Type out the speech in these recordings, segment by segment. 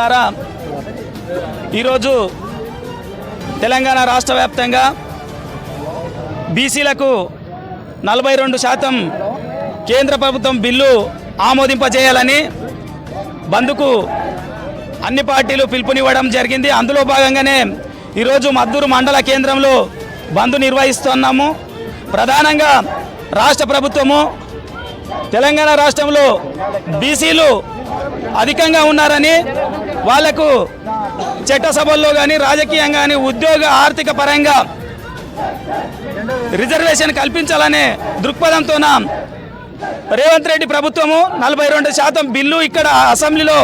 మిత్రులారా ఈరోజు తెలంగాణ రాష్ట్ర వ్యాప్తంగా బీసీలకు నలభై రెండు శాతం కేంద్ర ప్రభుత్వం బిల్లు ఆమోదింపజేయాలని బంద్కు అన్ని పార్టీలు పిలుపునివ్వడం జరిగింది. అందులో భాగంగానే ఈరోజు మద్దూరు మండల కేంద్రంలో బంద్ నిర్వహిస్తున్నాము. ప్రధానంగా రాష్ట్ర ప్రభుత్వము తెలంగాణ రాష్ట్రంలో బీసీలు అధికంగా ఉన్నారని వాళ్ళకు చట్టసభల్లో కానీ రాజకీయంగా కానీ ఉద్యోగ ఆర్థిక పరంగా రిజర్వేషన్ కల్పించాలనే దృక్పథంతోన రేవంత్ రెడ్డి ప్రభుత్వము నలభై రెండు శాతం బిల్లు ఇక్కడ అసెంబ్లీలో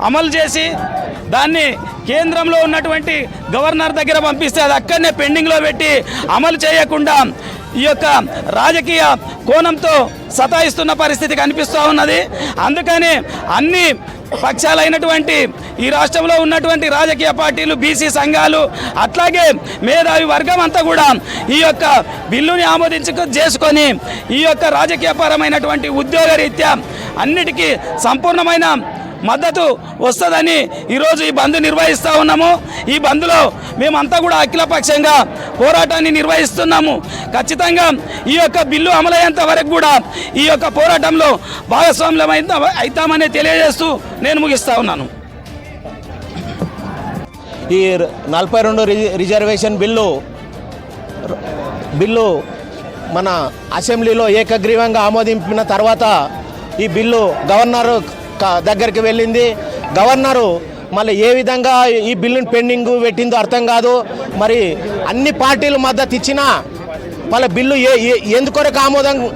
అమలు చేసి దాన్ని కేంద్రంలో ఉన్నటువంటి గవర్నర్ దగ్గర పంపిస్తే అది అక్కడనే పెండింగ్లో పెట్టి అమలు చేయకుండా ఈ యొక్క రాజకీయ కోణంతో సతాయిస్తున్న పరిస్థితి కనిపిస్తూ ఉన్నది. అందుకని అన్ని పక్షాలైనటువంటి ఈ రాష్ట్రంలో ఉన్నటువంటి రాజకీయ పార్టీలు బీసీ సంఘాలు అట్లాగే మేధావి వర్గం అంతా కూడా ఈ యొక్క బిల్లుని ఆమోదించుకు చేసుకొని ఈ యొక్క రాజకీయపరమైనటువంటి ఉద్యోగ రీత్యా అన్నిటికీ సంపూర్ణమైన మద్దతు వస్తుందని ఈరోజు ఈ బంద్ నిర్వహిస్తూ ఉన్నాము. ఈ బంద్లో మేమంతా కూడా అఖిలపక్షంగా పోరాటాన్ని నిర్వహిస్తున్నాము. ఖచ్చితంగా ఈ యొక్క బిల్లు అమలయ్యేంత వరకు కూడా ఈ యొక్క పోరాటంలో భాగస్వామ్యం అవుతామని తెలియజేస్తూ నేను ముగిస్తా ఉన్నాను. ఈ నలభై రెండు రి- రిజర్వేషన్ బిల్లు బిల్లు మన అసెంబ్లీలో ఏకగ్రీవంగా ఆమోదింపిన తర్వాత ఈ బిల్లు గవర్నర్ దగ్గరికి వెళ్ళింది. గవర్నరు మళ్ళీ ఏ విధంగా ఈ బిల్లుని పెండింగ్ పెట్టిందో అర్థం కాదు. మరి అన్ని పార్టీలు మద్దతు ఇచ్చినా మళ్ళీ బిల్లు ఏ ఏ- ఎందుకొరకు ఆమోదం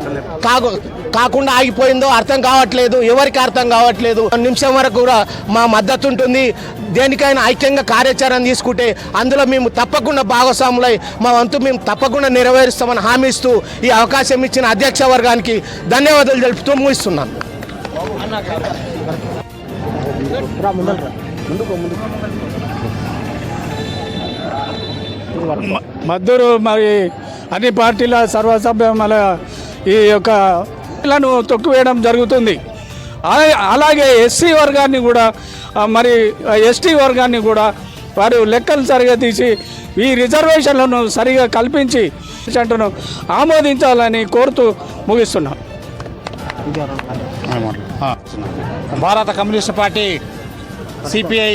కాకు కాకుండా ఆగిపోయిందో అర్థం కావట్లేదు. ఎవరికి అర్థం కావట్లేదు. నిమిషం వరకు కూడా మా మద్దతు ఉంటుంది. దేనికైనా ఐక్యంగా కార్యాచరణ తీసుకుంటే అందులో మేము తప్పకుండా భాగస్వాములై మా వంతు మేము తప్పకుండా నెరవేరుస్తామని హామీ ఇస్తూ ఈ అవకాశం ఇచ్చిన అధ్యక్ష వర్గానికి ధన్యవాదాలు తెలుపుతూ ముగిస్తున్నాను. మద్దూరు మరి అన్ని పార్టీల సర్వసభ్యముల ఈ యొక్క లను తొక్కివేయడం జరుగుతుంది. అలాగే ఎస్సీ వర్గాన్ని కూడా మరి ఎస్టీ వర్గాన్ని కూడా వారు లెక్కలు సరిగా తీసి ఈ రిజర్వేషన్లను సరిగా కల్పించి అంటును ఆమోదించాలని కోరుతూ ముగిస్తున్నాం. భారత కమ్యూనిస్ట్ పార్టీ సిపిఐ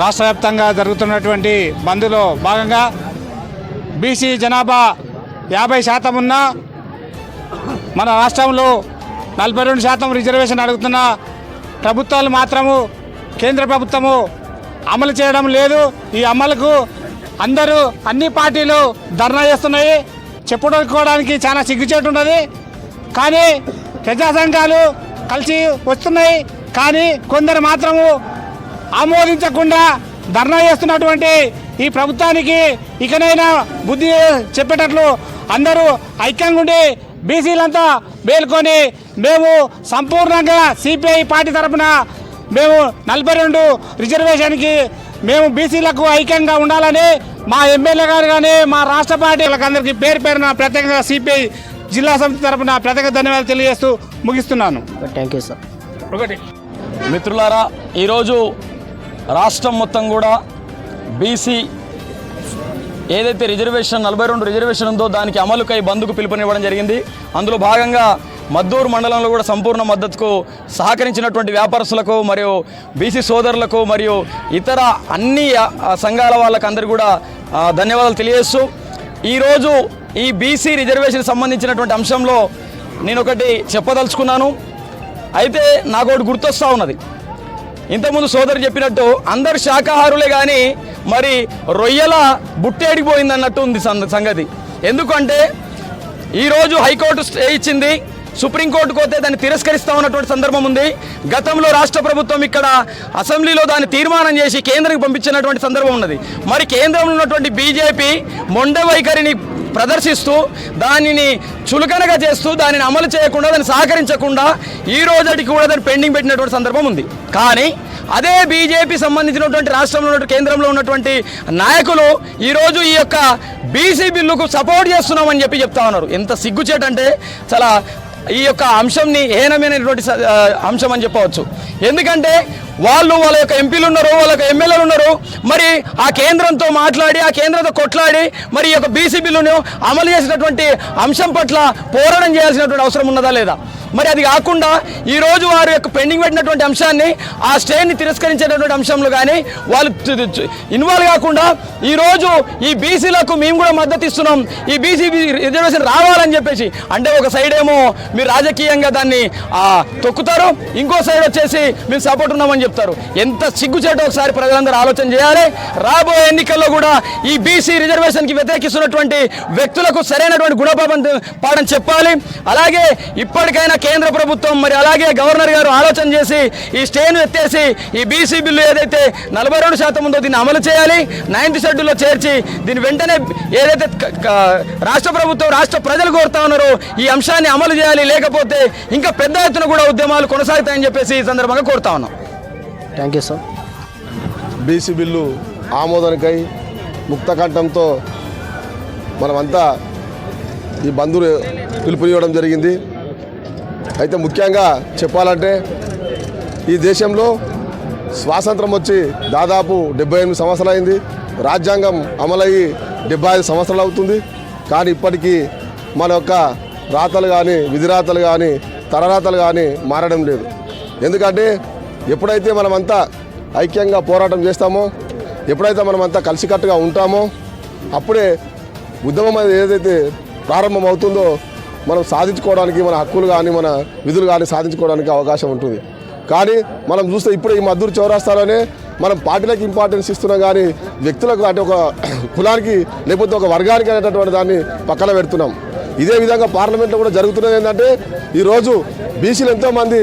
రాష్ట్ర వ్యాప్తంగా జరుగుతున్నటువంటి బంద్లో భాగంగా బీసీ జనాభా యాభై శాతం ఉన్న మన రాష్ట్రంలో నలభై రెండు శాతం రిజర్వేషన్ అడుగుతున్న ప్రభుత్వాలు మాత్రము కేంద్ర ప్రభుత్వము అమలు చేయడం లేదు. ఈ అమలుకు అందరూ అన్ని పార్టీలు ధర్నా చేస్తున్నాయి. చెప్పుకోవడానికి చాలా సిగ్గుచేటు ఉన్నది. కానీ ప్రజా సంఘాలు కలిసి వస్తున్నాయి కానీ కొందరు మాత్రము ఆమోదించకుండా ధర్నా చేస్తున్నటువంటి ఈ ప్రభుత్వానికి ఇకనైనా బుద్ధి చెప్పేటట్లు అందరూ ఐక్యంగా ఉండి బీసీలంతా మేల్కొని మేము సంపూర్ణంగా సిపిఐ పార్టీ తరఫున మేము నలభై రెండు రిజర్వేషన్కి మేము బీసీలకు ఐక్యంగా ఉండాలని మా ఎమ్మెల్యే గారు కానీ మా రాష్ట్ర పార్టీలకు అందరికీ పేరు పేరున ప్రత్యేకంగా సిపిఐ జిల్లా సమితి తరపున ప్రత్యేక ధన్యవాదాలు తెలియజేస్తూ ముగిస్తున్నాను. థ్యాంక్ యూ సార్ ఒకటి. మిత్రులారా ఈరోజు రాష్ట్రం మొత్తం కూడా బీసీ ఏదైతే రిజర్వేషన్ నలభై రెండు రిజర్వేషన్ ఉందో దానికి అమలుకై బంద్కు పిలుపునివ్వడం జరిగింది. అందులో భాగంగా మద్దూరు మండలంలో కూడా సంపూర్ణ మద్దతుకు సహకరించినటువంటి వ్యాపారస్తులకు మరియు బీసీ సోదరులకు మరియు ఇతర అన్ని సంఘాల వాళ్ళకి అందరికీ కూడా ధన్యవాదాలు తెలియజేస్తూ ఈరోజు ఈ బీసీ రిజర్వేషన్ సంబంధించినటువంటి అంశంలో నేను ఒకటి చెప్పదలుచుకున్నాను. అయితే నాకు ఒకటి గుర్తొస్తూ ఉన్నది. ఇంతకుముందు సోదరు చెప్పినట్టు అందరు శాకాహారులే కానీ మరి రొయ్యల బుట్టేడిపోయిందన్నట్టు ఉంది సంగతి. ఎందుకంటే ఈరోజు హైకోర్టు స్టే ఇచ్చింది సుప్రీంకోర్టుకు పోతే దాన్ని తిరస్కరిస్తా ఉన్నటువంటి సందర్భం ఉంది. గతంలో రాష్ట్ర ప్రభుత్వం ఇక్కడ అసెంబ్లీలో దాన్ని తీర్మానం చేసి కేంద్రానికి పంపించినటువంటి సందర్భం ఉన్నది. మరి కేంద్రంలో ఉన్నటువంటి బీజేపీ మొండ వైఖరిని ప్రదర్శిస్తూ దానిని చులకనగా చేస్తూ దానిని అమలు చేయకుండా దాన్ని సహకరించకుండా ఈ రోజటికి కూడా దాన్ని పెండింగ్ పెట్టినటువంటి సందర్భం ఉంది. కానీ అదే బీజేపీ సంబంధించినటువంటి రాష్ట్రంలో ఉన్నటువంటి కేంద్రంలో ఉన్నటువంటి నాయకులు ఈరోజు ఈ యొక్క బీసీ బిల్లుకు సపోర్ట్ చేస్తున్నామని చెప్పి చెప్తా ఉన్నారు. ఎంత సిగ్గుచేటంటే చాలా ఈ యొక్క అంశంని హీనమైనటువంటి స- అంశం అని చెప్పవచ్చు. ఎందుకంటే వాళ్ళు వాళ్ళ యొక్క ఎంపీలు ఉన్నారు వాళ్ళ యొక్క ఎమ్మెల్యేలు ఉన్నారు. మరి ఆ కేంద్రంతో మాట్లాడి ఆ కేంద్రంతో కొట్లాడి మరి ఈ యొక్క బీసీ బిల్లును అమలు చేసినటువంటి అంశం పట్ల పోరాటం చేయాల్సినటువంటి అవసరం ఉన్నదా లేదా? మరి అది కాకుండా ఈ రోజు వారి యొక్క పెండింగ్ పెట్టినటువంటి అంశాన్ని ఆ స్టేని తిరస్కరించేటటువంటి అంశంలో కానీ వాళ్ళు ఇన్వాల్వ్ కాకుండా ఈ రోజు ఈ బీసీలకు మేము కూడా మద్దతు ఇస్తున్నాం. ఈ బీసీ రిజర్వేషన్ రావాలని చెప్పేసి అంటే ఒక సైడ్ ఏమో మీరు రాజకీయంగా దాన్ని తొక్కుతారు. ఇంకో సైడ్ వచ్చేసి మేము సపోర్ట్ ఉన్నామని చెప్తారు. ఎంత సిగ్గుచేట ఒకసారి ప్రజలందరూ ఆలోచన చేయాలి. రాబోయే ఎన్నికల్లో కూడా ఈ బీసీ రిజర్వేషన్కి వ్యతిరేకిస్తున్నటువంటి వ్యక్తులకు సరైనటువంటి గుణపాఠం పాఠం చెప్పాలి. అలాగే ఇప్పటికైనా కేంద్ర ప్రభుత్వం మరి అలాగే గవర్నర్ గారు ఆలోచన చేసి ఈ స్టేను ఎత్తేసి ఈ బీసీ బిల్లు ఏదైతే నలభై రెండు శాతం ఉందో దీన్ని అమలు చేయాలి. నైన్త్ షెడ్యూల్లో చేర్చి దీని వెంటనే ఏదైతే రాష్ట్ర ప్రభుత్వం రాష్ట్ర ప్రజలు కోరుతా ఉన్నారో ఈ అంశాన్ని అమలు చేయాలి. లేకపోతే ఇంకా పెద్ద ఎత్తున కూడా ఉద్యమాలు కొనసాగుతాయని చెప్పేసి ఈ సందర్భంగా కోరుతా ఉన్నాం. Thank you sir BC bill ఆమోదానికై ముక్తకంఠంతో మనమంతా ఈ బంధువులు పిలుపునివ్వడం జరిగింది. అయితే ముఖ్యంగా చెప్పాలంటే ఈ దేశంలో స్వాతంత్రం వచ్చి దాదాపు డెబ్బై ఎనిమిది సంవత్సరాలు అయింది రాజ్యాంగం అమలయ్యి డెబ్బై ఐదు సంవత్సరాలు అవుతుంది. కానీ ఇప్పటికీ మన యొక్క రాతలు కానీ విధిరాతలు కానీ తరరాతలు కానీ మారడం లేదు. ఎందుకంటే ఎప్పుడైతే మనమంతా ఐక్యంగా పోరాటం చేస్తామో ఎప్పుడైతే మనమంతా కలిసికట్టుగా ఉంటామో అప్పుడే ఉద్యమం అనేది ఏదైతే ప్రారంభం అవుతుందో మనం సాధించుకోవడానికి మన హక్కులు కానీ మన విధులు కానీ సాధించుకోవడానికి అవకాశం ఉంటుంది. కానీ మనం చూస్తే ఇప్పుడు ఈ మద్దూరు చౌరాస్తాలోనే మనం పార్టీలకు ఇంపార్టెన్స్ ఇస్తున్నాం కానీ వ్యక్తులకు అంటే ఒక కులానికి లేకపోతే ఒక వర్గానికి అనేటటువంటి దాన్ని పక్కన పెడుతున్నాం. ఇదే విధంగా పార్లమెంట్లో కూడా జరుగుతున్నది ఏంటంటే ఈరోజు బీసీలు ఎంతోమంది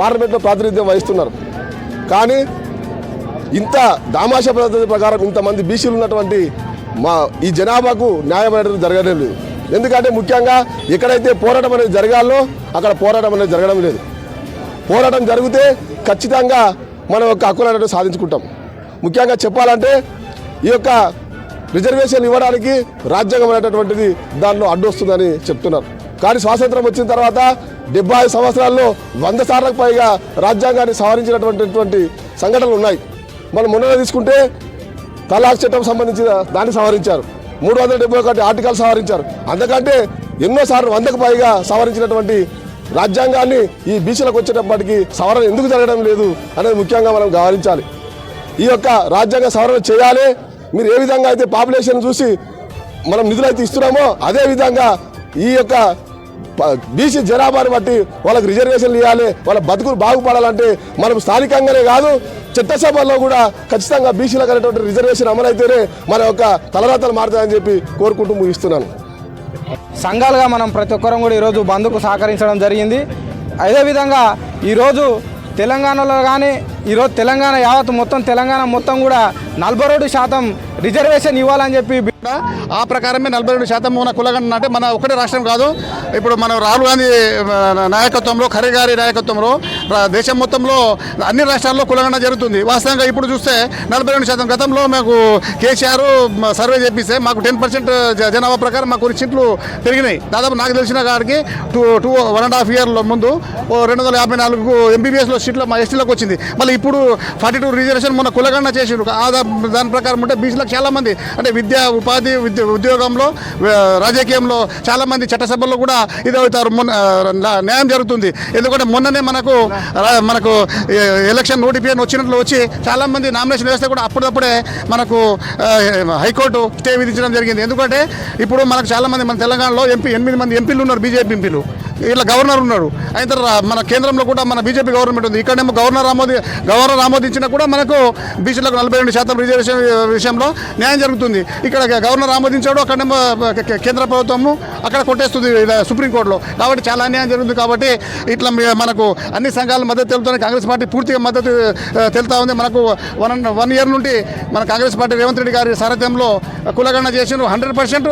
పార్లమెంట్లో ప్రాతినిధ్యం వహిస్తున్నారు. కానీ ఇంత దామాష పద్ధతి ప్రకారం ఇంతమంది బీసీలు ఉన్నటువంటి మా ఈ జనాభాకు న్యాయం అనేది జరగడం లేదు. ఎందుకంటే ముఖ్యంగా ఎక్కడైతే పోరాటం అనేది జరగాలో అక్కడ పోరాటం అనేది జరగడం లేదు. పోరాటం జరిగితే ఖచ్చితంగా మనం యొక్క హక్కులు అనేది సాధించుకుంటాం. ముఖ్యంగా చెప్పాలంటే ఈ యొక్క రిజర్వేషన్ ఇవ్వడానికి రాజ్యాంగం అనేటటువంటిది దానిలో అడ్డు వస్తుందని చెప్తున్నారు. కానీ స్వాతంత్రం వచ్చిన తర్వాత డెబ్బై ఐదు సంవత్సరాల్లో వంద సార్లకు పైగా రాజ్యాంగాన్ని సవరించినటువంటి సంఘటనలు ఉన్నాయి. మనం మొన్న తీసుకుంటే తలాక్ చట్టం సంబంధించిన దాన్ని సవరించారు. మూడు వందల డెబ్బై ఒకటి ఆర్టికల్ సవరించారు. అందుకంటే ఎన్నోసార్లు వందకు పైగా సవరించినటువంటి రాజ్యాంగాన్ని ఈ బీసీలకు వచ్చేటప్పటికి సవరణ ఎందుకు జరగడం లేదు అనేది ముఖ్యంగా మనం గమనించాలి. ఈ యొక్క రాజ్యాంగ సవరణ చేయాలి. మీరు ఏ విధంగా అయితే పాపులేషన్ చూసి మనం నిధులు అయితే ఇస్తున్నామో అదే విధంగా ఈ యొక్క బీసీ జనాభాను బట్టి వాళ్ళకి రిజర్వేషన్లు ఇవ్వాలి వాళ్ళ బతుకులు బాగుపడాలంటే మనం స్థానికంగానే కాదు చట్టసభల్లో కూడా ఖచ్చితంగా బీసీలకు అనేటువంటి రిజర్వేషన్ అమలైతేనే మన యొక్క తలరాతలు మారుతాయని చెప్పి కోరుకుంటూ ముగిస్తున్నాను. సంఘాలుగా మనం ప్రతి ఒక్కరం కూడా ఈరోజు బంద్కు సహకరించడం జరిగింది. అదేవిధంగా ఈరోజు తెలంగాణలో కానీ ఈరోజు తెలంగాణ యావత్ మొత్తం తెలంగాణ మొత్తం కూడా నలభై రెండు శాతం రిజర్వేషన్ ఇవ్వాలని చెప్పి ఆ ప్రకారమే నలభై రెండు శాతం ఉన్న కులగణ అంటే మన ఒకటే రాష్ట్రం కాదు. ఇప్పుడు మన రాహుల్ గాంధీ నాయకత్వంలో ఖరే గారి నాయకత్వంలో దేశం మొత్తంలో అన్ని రాష్ట్రాల్లో కులగండ జరుగుతుంది. వాస్తవంగా ఇప్పుడు చూస్తే నలభై రెండు శాతం గతంలో మాకు కేసీఆర్ సర్వే చేపిస్తే మాకు టెన్ పర్సెంట్ జనాభా ప్రకారం మాకు కొన్ని సీట్లు పెరిగినాయి. దాదాపు నాకు తెలిసిన కాడికి two two one and half ఇయర్లో ముందు రెండు వందల యాభై నాలుగు ఎంబీబీఎస్లో సీట్లు మా ఎస్టీలకు వచ్చింది. మళ్ళీ ఇప్పుడు ఫార్టీ టూ రిజర్వేషన్ మొన్న కులగండ చేసిండు దాని ప్రకారం ఉంటే బీసీలకు చాలామంది అంటే విద్య ఉపాధి విద్య ఉద్యోగంలో రాజకీయంలో చాలామంది చట్టసభల్లో కూడా ఇది అవుతారు మొన్న న్యాయం జరుగుతుంది. ఎందుకంటే మొన్ననే మనకు మనకు ఎలక్షన్ నోటిఫికేషన్ వచ్చినట్లు వచ్చి చాలామంది నామినేషన్ వేస్తే కూడా అప్పుడప్పుడే మనకు హైకోర్టు స్టే విధించడం జరిగింది. ఎందుకంటే ఇప్పుడు మనకు చాలామంది మన తెలంగాణలో ఎంపీ ఎనిమిది మంది ఎంపీలు ఉన్నారు బీజేపీ ఎంపీలు. ఇట్లా గవర్నర్ ఉన్నాడు. అయిన తర్వాత మన కేంద్రంలో కూడా మన బీజేపీ గవర్నమెంట్ ఉంది. ఇక్కడేమో గవర్నర్ ఆమోది గవర్నర్ ఆమోదించినా కూడా మనకు బీసీలకు నలభై రెండు శాతం రిజర్వేషన్ విషయంలో న్యాయం జరుగుతుంది. ఇక్కడ గవర్నర్ ఆమోదించాడు అక్కడేమో కేంద్ర ప్రభుత్వము అక్కడ కొట్టేస్తుంది సుప్రీంకోర్టులో. కాబట్టి చాలా అన్యాయం జరుగుతుంది కాబట్టి ఇట్లా మనకు అన్ని సంఘాల మద్దతు తెలుపుతుంది కాంగ్రెస్ పార్టీ పూర్తిగా మద్దతు తెలుతా ఉంది. మనకు వన్ వన్ ఇయర్ నుండి మన కాంగ్రెస్ పార్టీ రేవంత్ రెడ్డి గారి సారథ్యంలో కులగణన చేసిన హండ్రెడ్ పర్సెంట్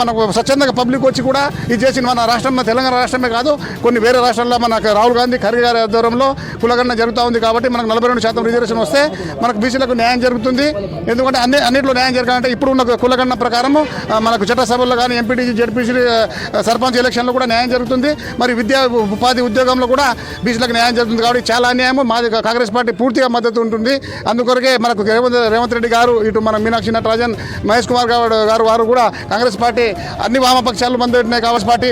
మనకు స్వచ్ఛందంగా పబ్లిక్ వచ్చి కూడా ఇది చేసిన మన రాష్ట్రం తెలంగాణ రాష్ట్రమే కాదు కొన్ని వేరే రాష్ట్రాల్లో మనకు రాహుల్ గాంధీ ఖర్గే గారి ఆధ్వర్యంలో కులగణన జరుగుతూ ఉంది కాబట్టి మనకు నలభై రెండు శాతం రిజర్వేషన్ వస్తే మనకు బీసీలకు న్యాయం జరుగుతుంది. ఎందుకంటే అన్ని అన్నింటిలో న్యాయం జరగాలంటే ఇప్పుడు ఉన్న కులగణన ప్రకారము మనకు చట్టసభల్లో కానీ ఎంపీటీసీ జడ్పీసీ సర్పంచ్ ఎలక్షన్లో కూడా న్యాయం జరుగుతుంది. మరి విద్యా ఉపాధి ఉద్యోగంలో కూడా బీసీలకు న్యాయం జరుగుతుంది కాబట్టి చాలా అన్యాయం మాది కాంగ్రెస్ పార్టీ పూర్తిగా మద్దతు ఉంటుంది. అందుకొరకే మనకు రేవంత్ రేవంత్ రెడ్డి గారు ఇటు మన మీనాక్షి నటరాజన్ మహేష్ కుమార్ గారు గారు వారు కూడా కాంగ్రెస్ పార్టీ అన్ని వామపక్షాలు మంది కాంగ్రెస్ పార్టీ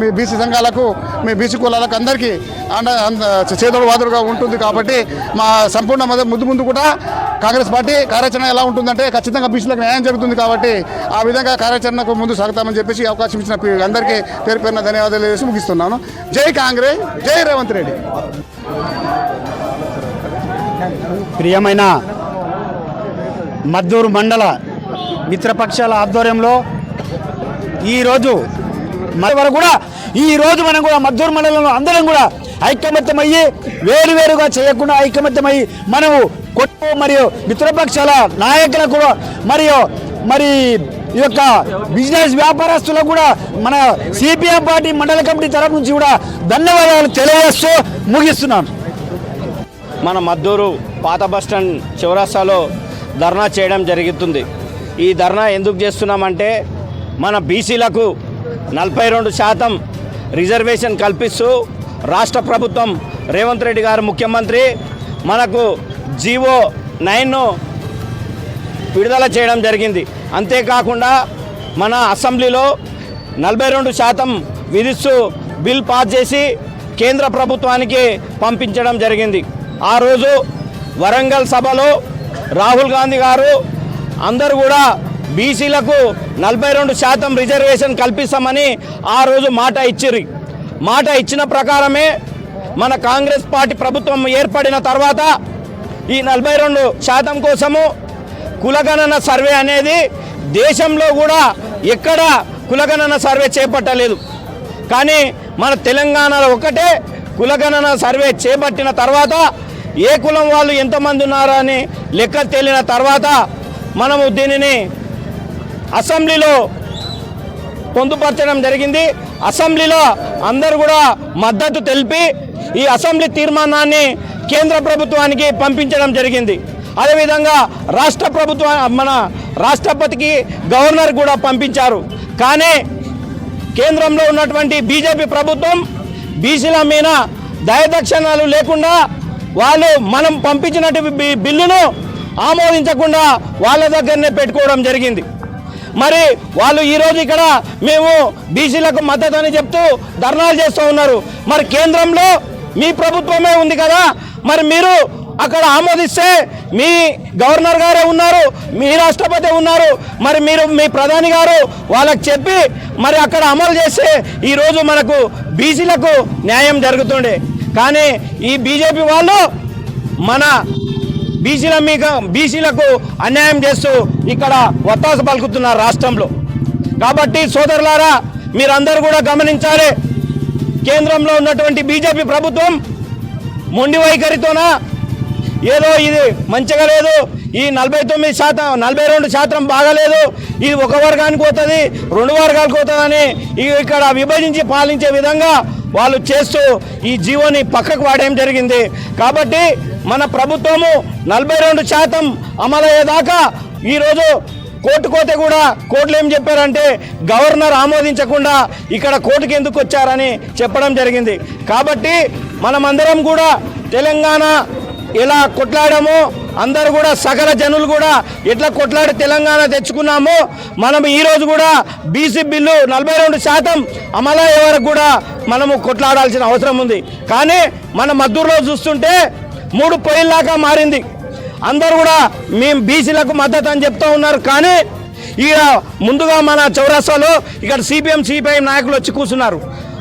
మీ బీసీ సంఘాలకు మీ బీసీ కులాలకు అందరికీ అండ అంద- చేదోడు వాదుడుగా ఉంటుంది కాబట్టి మా సంపూర్ణ మద్దతు ముందు ముందు కూడా కాంగ్రెస్ పార్టీ కార్యాచరణ ఎలా ఉంటుందంటే ఖచ్చితంగా బీసీలకు న్యాయం జరుగుతుంది కాబట్టి ఆ విధంగా కార్యాచరణకు ముందు సాగుతామని చెప్పేసి అవకాశం ఇచ్చిన అందరికీ పేరు పేరున ధన్యవాదాలు చేసి ముగిస్తున్నాను. జై కాంగ్రెస్ జై రేవంత్ రెడ్డి. ప్రియమైన మద్దూరు మండల మిత్రపక్షాల ఆధ్వర్యంలో ఈరోజు వరకు కూడా ఈ రోజు మనం కూడా మద్దూరు మండలంలో అందరం కూడా ఐకమత్యమయ్యి వేరువేరుగా చేయకుండా ఐకమత్యమయ్యి మనము కొట్టు మరియు మిత్రపక్షాల నాయకులకు కూడా మరియు మరి ఈ యొక్క బిజినెస్ వ్యాపారస్తులకు కూడా మన సిపిఎం పార్టీ మండల కమిటీ తరఫు నుంచి కూడా ధన్యవాదాలు తెలియజేస్తూ ముగిస్తున్నాను. మన మద్దూరు పాత బస్టాండ్ చివరాస్తాలో ధర్నా చేయడం జరుగుతుంది. ఈ ధర్నా ఎందుకు చేస్తున్నామంటే మన బీసీలకు నలభై రెండు శాతం రిజర్వేషన్ కల్పిస్తూ రాష్ట్ర ప్రభుత్వం రేవంత్ రెడ్డి గారు ముఖ్యమంత్రి మనకు జీవో నైన్ను విడుదల చేయడం జరిగింది. అంతేకాకుండా మన అసెంబ్లీలో నలభై రెండు శాతం విధిస్తూ బిల్ పాస్ చేసి కేంద్ర ప్రభుత్వానికి పంపించడం జరిగింది. ఆ రోజు వరంగల్ సభలో రాహుల్ గాంధీ గారు అందరూ కూడా బీసీలకు నలభై రెండు శాతం రిజర్వేషన్ కల్పిస్తామని ఆ రోజు మాట ఇచ్చిరి మాట ఇచ్చిన ప్రకారమే మన కాంగ్రెస్ పార్టీ ప్రభుత్వం ఏర్పడిన తర్వాత ఈ నలభై రెండు శాతం కోసము కులగణన సర్వే అనేది దేశంలో కూడా ఎక్కడ కులగణన సర్వే చేపట్టలేదు. కానీ మన తెలంగాణలో ఒకటే కులగణన సర్వే చేపట్టిన తర్వాత ఏ కులం వాళ్ళు ఎంతమంది ఉన్నారని లెక్క తేలిన తర్వాత మనము దీనిని అసెంబ్లీలో పొందుపరచడం జరిగింది. అసెంబ్లీలో అందరూ కూడా మద్దతు తెలిపి ఈ అసెంబ్లీ తీర్మానాన్ని కేంద్ర ప్రభుత్వానికి పంపించడం జరిగింది. అదేవిధంగా రాష్ట్ర ప్రభుత్వ మన రాష్ట్రపతికి గవర్నర్ కూడా పంపించారు. కానీ కేంద్రంలో ఉన్నటువంటి బీజేపీ ప్రభుత్వం బీసీల మీద దయదక్షిణాలు లేకుండా వాళ్ళు మనం పంపించినటువంటి బిల్లును ఆమోదించకుండా వాళ్ళ దగ్గరనే పెట్టుకోవడం జరిగింది. మరి వాళ్ళు ఈరోజు ఇక్కడ మేము బీసీలకు మద్దతు అని చెప్తూ ధర్నాలు చేస్తూ ఉన్నారు. మరి కేంద్రంలో మీ ప్రభుత్వమే ఉంది కదా మరి మీరు అక్కడ ఆమోదిస్తే మీ గవర్నర్ గారే ఉన్నారు మీ రాష్ట్రపతి ఉన్నారు మరి మీరు మీ ప్రధాని గారు వాళ్ళకి చెప్పి మరి అక్కడ అమలు చేస్తే ఈరోజు మనకు బీసీలకు న్యాయం జరుగుతుండే. కానీ ఈ బీజేపీ వాళ్ళు మన బీసీల మీద బీసీలకు అన్యాయం చేస్తూ ఇక్కడ వత్తాస పలుకుతున్నారు రాష్ట్రంలో. కాబట్టి సోదరులారా మీరందరూ కూడా గమనించాలి కేంద్రంలో ఉన్నటువంటి బీజేపీ ప్రభుత్వం మొండి వైఖరితోనా? ఏదో ఇది మంచిగా లేదు ఈ నలభై తొమ్మిది శాతం నలభై రెండు శాతం బాగాలేదు ఇది ఒక వర్గానికి పోతుంది రెండు వర్గాలకు పోతుందని ఇక్కడ విభజించి పాలించే విధంగా వాళ్ళు చేస్తూ ఈ జీవోని పక్కకు వాడేం జరిగింది. కాబట్టి మన ప్రభుత్వము నలభై రెండు శాతం అమలయ్యేదాకా ఈరోజు కోర్టు కోతే కూడా కోర్టులు ఏం చెప్పారంటే గవర్నర్ ఆమోదించకుండా ఇక్కడ కోర్టుకి ఎందుకు వచ్చారని చెప్పడం జరిగింది. కాబట్టి మనమందరం కూడా తెలంగాణ ఎలా కొట్లాడామో అందరూ కూడా సకల జనులు కూడా ఎట్లా కొట్లాడి తెలంగాణ తెచ్చుకున్నామో మనం ఈరోజు కూడా బీసీ బిల్లు నలభై రెండు శాతం అమలయ్యే వరకు కూడా మనము కొట్లాడాల్సిన అవసరం ఉంది. కానీ మన మద్దూరులో చూస్తుంటే మూడు పొయ్యిల్లాగా మారింది. అందరూ కూడా మేము బీసీలకు మద్దతు అని చెప్తూ ఉన్నారు. కానీ ఇక ముందుగా మన చౌరస్తాలో ఇక్కడ సిపిఎం సిపిఐ నాయకులు వచ్చి కూర్చున్నారు.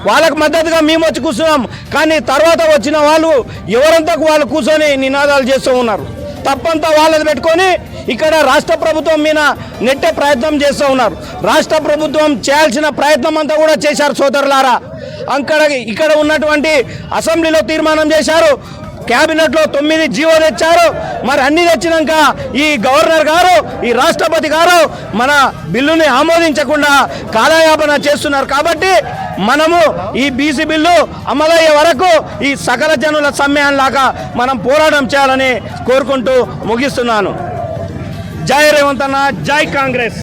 వాళ్ళకు మద్దతుగా మేము వచ్చి కూర్చున్నాం. కానీ తర్వాత వచ్చిన వాళ్ళు ఎవరంతకు వాళ్ళు కూర్చొని నినాదాలు చేస్తూ ఉన్నారు. తప్పంతా వాళ్ళది పెట్టుకొని ఇక్కడ రాష్ట్ర ప్రభుత్వం మీద నెట్టే ప్రయత్నం చేస్తూ ఉన్నారు. రాష్ట్ర ప్రభుత్వం చేయాల్సిన ప్రయత్నం అంతా కూడా చేశారు సోదరులారా. అక్కడ ఇక్కడ ఉన్నటువంటి అసెంబ్లీలో తీర్మానం చేశారు. క్యాబినెట్లో తొమ్మిది జీవో తెచ్చారు. మరి అన్ని తెచ్చినాక ఈ గవర్నర్ గారు ఈ రాష్ట్రపతి గారు మన బిల్లుని ఆమోదించకుండా కాలయాపన చేస్తున్నారు. కాబట్టి మనము ఈ బీసీ బిల్లు అమలయ్యే వరకు ఈ సకల జనుల సమ్మెలాగా మనం పోరాటం చేయాలని కోరుకుంటూ ముగిస్తున్నాను. జై రేవంత్ అన్న జై కాంగ్రెస్.